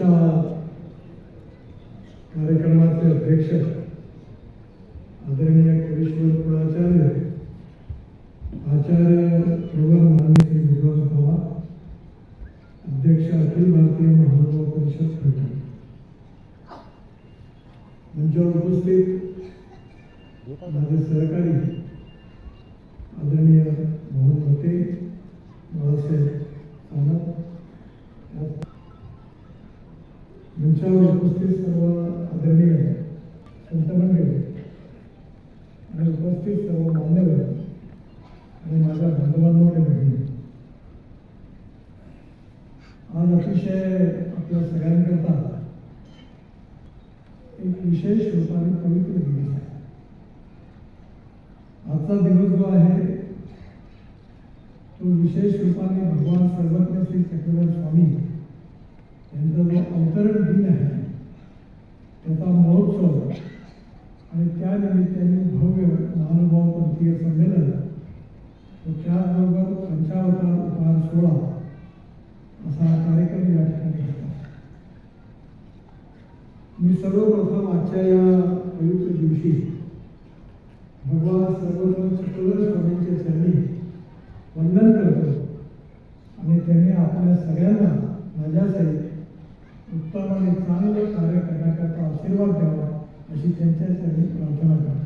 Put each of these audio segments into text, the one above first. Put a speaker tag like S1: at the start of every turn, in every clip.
S1: आजच्या कार्यक्रमाचे अध्यक्ष आदरणीय कोरेश्वर कुळाचार्य आचार्य प्रवर मान्य श्री विश्वास अध्यक्ष अखिल भारतीय महानुभाव परिषद फलटण मंचावर उपस्थित माझे सहकारी आदरणीय मोहन मते बाळासाहेब सानप मंचावर उपस्थित सर्व आदरणीय संत मंडळी आणि उपस्थित सर्व मान्यवर आणि माझ्या बांधवांनो बहिणी आज अतिशय आपल्या सगळ्यांकरता एक विशेष रूपाने पवित्र दिवस आहे. आजचा दिवस जो आहे तो विशेष रूपाने भगवान सर्वज्ञ श्री चक्रधर स्वामी यांचा जो अवतरण दिन आहे त्याचा महोत्सव आणि त्या निमित्ताने भव्य महानुभाव पंथीय संमेलन व त्याचबरोबर पंचावतार उपहार सोहळा असा कार्यक्रम या ठिकाणी होता मी सर्वप्रथम आजच्या या पवित्र दिवशी भगवान सर्वप्रथम चक्रधर स्वामींच्या चरणी वंदन करतो आणि त्यांनी आपल्या सगळ्यांना माझ्यासाठी उत्तम आणि चांगलं कार्य करण्याकरता आशीर्वाद द्यावा. अशी त्यांच्या प्रार्थना करतो.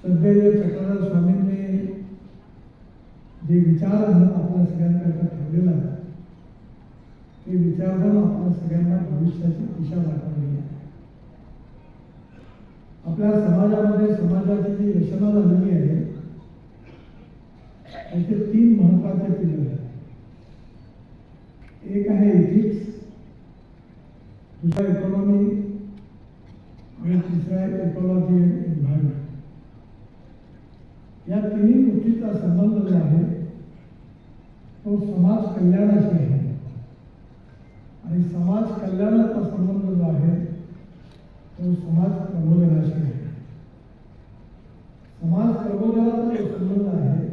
S1: श्रद्धेय चक्रधर स्वामींनी जे विचारधन आपल्या सगळ्यांकरता ठेवलेलं आहे ते विचारधन आपल्या सगळ्यांना भविष्याची दिशा दाखवली आहे. आपल्या समाजामध्ये समाजाची जी रचना झालेली आहे त्याचे तीन महत्त्वाचे पिलर आहेत. एक आहे इथिक्स दुसरा इकॉनॉमी आणि तिसरा आहे इकॉलॉजी अँड एन्व्हायरमेंट या तिन्ही गोष्टीचा संबंध जो आहे तो समाज कल्याणाशी आहे. आणि समाज कल्याणाचा संबंध जो आहे तो समाज प्रबोधनाशी आहे. समाज प्रबोधनाचा जो संबंध आहे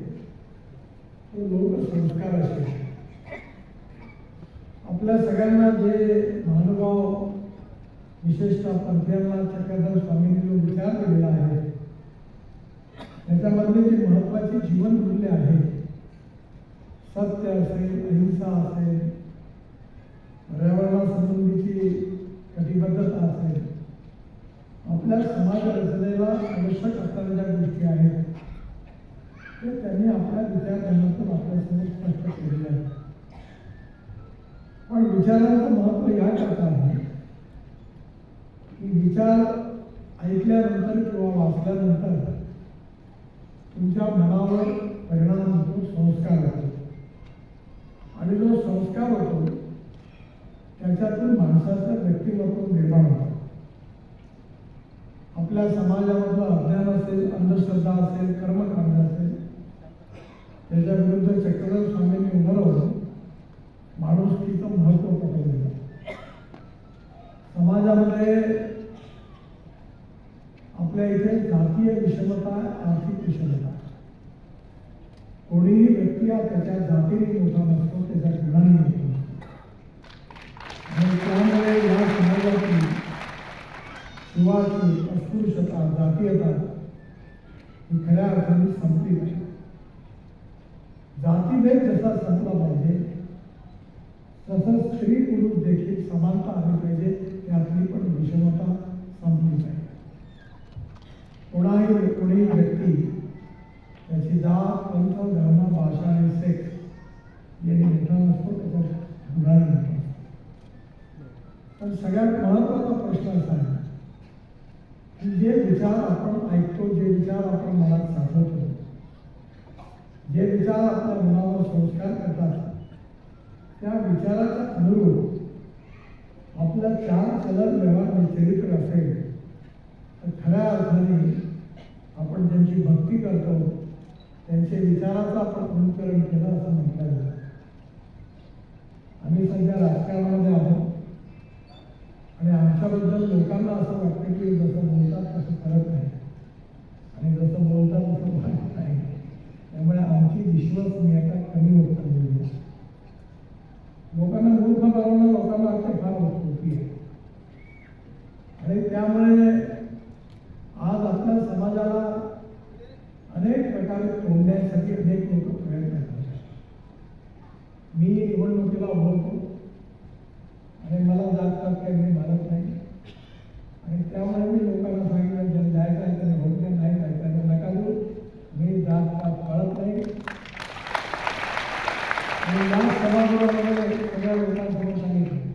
S1: तो लोकसंस्काराशी आहे. आपल्या सगळ्यांना जे महानुभाव विशेषतः पंथ्यांना चक्रधर स्वामींनी जो विचार केलेला आहे त्याच्यामधले जे महत्त्वाचे जीवन मूल्य आहे सत्य असेल अहिंसा असेल पर्यावरणासंबंधीची कटिबद्धता असेल आपल्या समाज रचनेला आवश्यक असणाऱ्या ज्या गोष्टी आहेत ते त्यांनी आपल्या विचारधनातून आपल्या विचारांचं महत्त्व याकरता आहे. की विचार ऐकल्यानंतर किंवा वाचल्यानंतर तुमच्या मनावर परिणाम होतो संस्कार होतो. आणि जो संस्कार होतो त्याच्यातून माणसाचं व्यक्तिमत्व निर्माण होतं. आपल्या समाजामधलं अज्ञान असेल अंधश्रद्धा असेल कर्मकांड असेल त्याच्या विरुद्ध चक्रधर स्वामींनी उभं राहून माणुसकीचं महत्त्व पटवलेलं समाजामध्ये आपल्या इथे जातीय विषमता आर्थिक विषमता. कोणीही व्यक्ती हा त्याच्या जातीने मोठा नसतो त्याच्या गुणांनी मोठा आणि त्यामुळे या समाजाची शिवाची अस्पृश्यता जातीयता ही खऱ्या अर्थाने संपली जातीभेद जसा संपला पाहिजे तसंच स्त्री पुरुष देखील समानता आली पाहिजे त्यातली पण विषमता संपली पाहिजे कोणाही कोणीही व्यक्ती त्याची जात, पंथ, धर्म, भाषा आणि सेक्स याने मोठा नसतो त्याच्या गुणाने मोठा पण सगळ्यात महत्वाचा प्रश्न असा आहे की जे विचार आपण ऐकतो, जे विचार आपण मनात साठवतो, जे विचार आपल्या मनावर संस्कार करतात त्या विचाराचा अनुरूप आपलं चार चलन व्यवहार चरित्र असेल तर खऱ्या अर्थाने आपण ज्यांची भक्ती करतो त्यांच्या विचाराचं आपण अनुकरण केलं असं म्हटलं जातं. आम्ही सध्या राजकारणामध्ये आहोत आणि आमच्याबद्दल लोकांना असं वाटतं की जसं बोलतात तसं करत नाही. आणि जसं बोलतात तसं वाटत नाही. त्यामुळे आमची विश्वसनीयता कमी होत चाललेली आहे लोकांना मूर्ख बनवणं लोकांना वाटतं फार सोपी आहे आणि त्यामुळे आज आपल्या समाजाला अनेक प्रकारे तोडण्यासाठी अनेक लोक प्रयत्न करतात मी निवडणुकीला उभं आणि मला जात पात काही मी मानत नाही आणि त्यामुळे मी लोकांना सांगितलं ज्यांना जायचं आहे त्याने भोट द्या नाही जायचं आहे तर नका देऊ मी जात पात पाळत नाही आणि या सभागृहामध्ये सगळ्या लोकांसमोर सांगितलं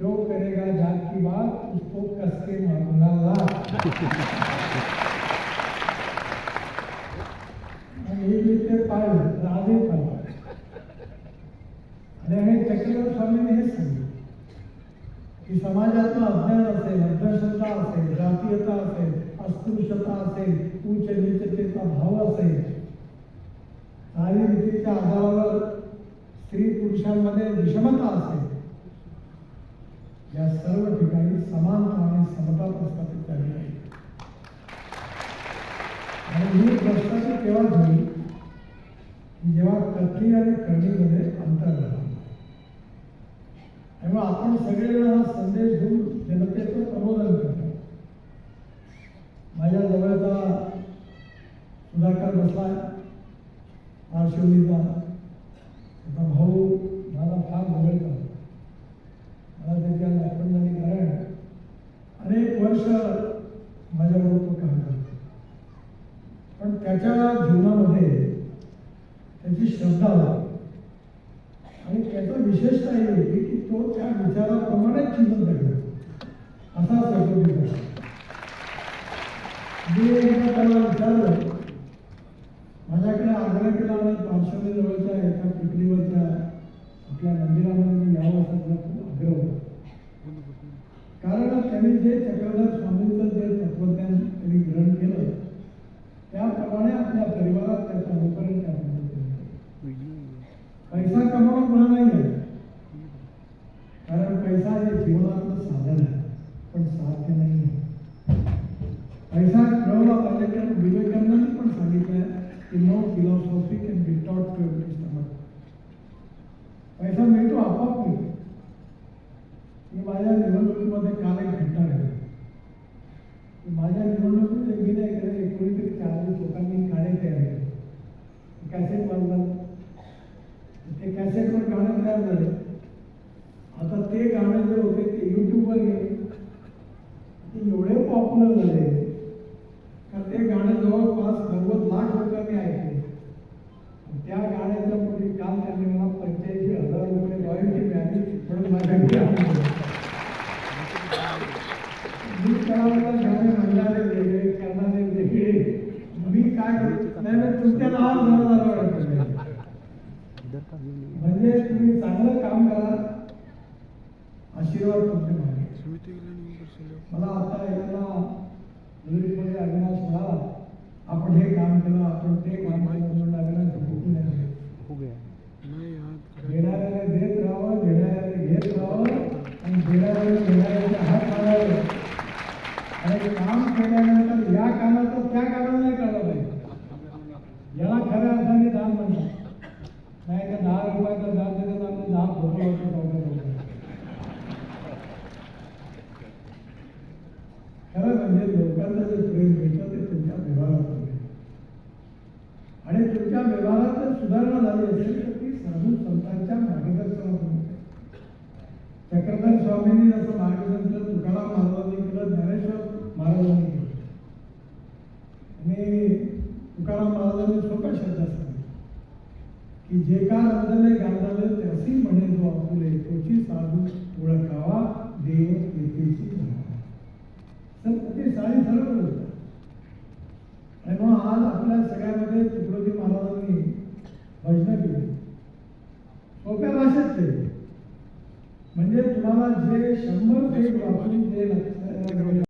S1: जो करेगा जात की बात उसको कस के मारूंगा ला आणि हे मी ते पाळलं तर आजही पाळलं आणि हे चक्रधर स्वामींनी हेच सांगितलं. की समाजातलं अज्ञान असेल अंधश्रद्धा असेल जातीयता असेल अस्पृश्यता असेल उच्च नीचतेचा भाव असेल चालीरीतीच्या आधारावर स्त्री पुरुषांमध्ये विषमता असेल या सर्व ठिकाणी समानता आणि समता प्रस्थापित झाली आहे आणि ही प्रस्थापित केव्हा झाली? की जेव्हा कथी आणि कणीमध्ये अंतर झालं त्यामुळे आपण सगळेजण हा संदेश घेऊन जनतेचं प्रबोधन करतो. माझ्या जवळचा सुधाकर बसला पार्श्वनीचा त्याचा भाऊ मला फार जवळचा मला त्याच्या आठवण कारण अनेक वर्ष माझ्याबरोबर तो काम करतो. पण त्याच्या जीवनामध्ये त्याची श्रद्धा होती आणि त्याचं विशेषता हे होती की तो त्या विचाराप्रमाणे चिंतन करतो. असा सरस्वती मी एकदा त्याला विचारलं माझ्याकडे आग्रह केला आणि पार्श्वनी जवळच्या एका टेकडीवरच्या आपल्या मंदिरामध्ये मी यावं असा खूप आग्रह होता. कारण त्यांनी जे चक्रधर स्वामींचं जे तत्वज्ञान त्यांनी ग्रहण केलं त्याप्रमाणे आपल्या परिवारात त्याचं अनुकरण त्या गुन्हा नाही आहे कारण पैसा हे जीवनातलं साधन आहे पण साध्य नाही आहे पैसा मिळवला पाहिजे कारण विवेकानंदांनी पण सांगितलंय की no philosophy can be taught to every stomach पैसा मिळतो आपोआप मिळतो मी माझ्या निवडणुकीमध्ये काल एक घटना घडली माझ्या निवडणुकीमध्ये मी नाही केलं एकोणीतरी चाळीस लोकांनी गाणे तयार केले कॅसेट वाजवलं ते कॅसेटवर गाणं तयार झाले. आता ते गाणं जे होते ते युट्यूबवर गेले. ते एवढे पॉप्युलर झाले. का ते गाणं जवळपास नव्वद लाख लोकांनी ऐकले. त्या गाण्याच्या पुढे काल त्यांनी मला पंच्याऐंशी हजार रुपये रॉयल्टी मिळाली म्हणून माझ्या घरी मी त्यावेळेला गाणे म्हणणारे वेगळे करणारे वेगळे. मी काय नाही, तुमच्या नावावर जरा जरा वाटतं म्हणजे तुम्ही चांगलं काम करा आशीर्वाद तुमचे मागे मला आता एखादा मुलीमध्ये अविनाश म्हणाला आपण हे काम केलं आपण ते काम केलं म्हणून अविनाश झोपून नाही
S2: हो गया
S1: घेणाऱ्याने देत राहावं घेणाऱ्याने घेत राहावं आणि देणाऱ्याने घेणाऱ्याचे हात मारावे आणि काम केल्यानंतर या कामाचं त्या कामाला नाही कळलं पाहिजे याला खऱ्या अर्थाने दान म्हणतात नाही तर जात रुपयाचं दान देतात आपले दहा फोटो खरं म्हणजे लोकांचं जे प्रेम मिळतं ते तुमच्या व्यवहारात आणि तुमच्या व्यवहारात जर सुधारणा झाली असेल तर ती साधू संतांच्या मार्गदर्शनातून चक्रधर स्वामींनी जसं मार्गदर्शन केलं तुकाराम महाराजांनी केलं ज्ञानेश्वर महाराजांनी केलं. आणि तुकाराम महाराजांनी सोपा शब्द असतात की जे का रंजले गाजले त्यासी म्हणे जो आपुले तोची साधू ओळखावा देव तेथेची जावा तर ते साडी सरळ आणि मग आज आपल्या सगळ्यामध्ये तुकडोजी महाराजांनी भजनं केली. सोप्या भाषेत केली म्हणजे तुम्हाला जे शंभर पेज वाचून जे लक्ष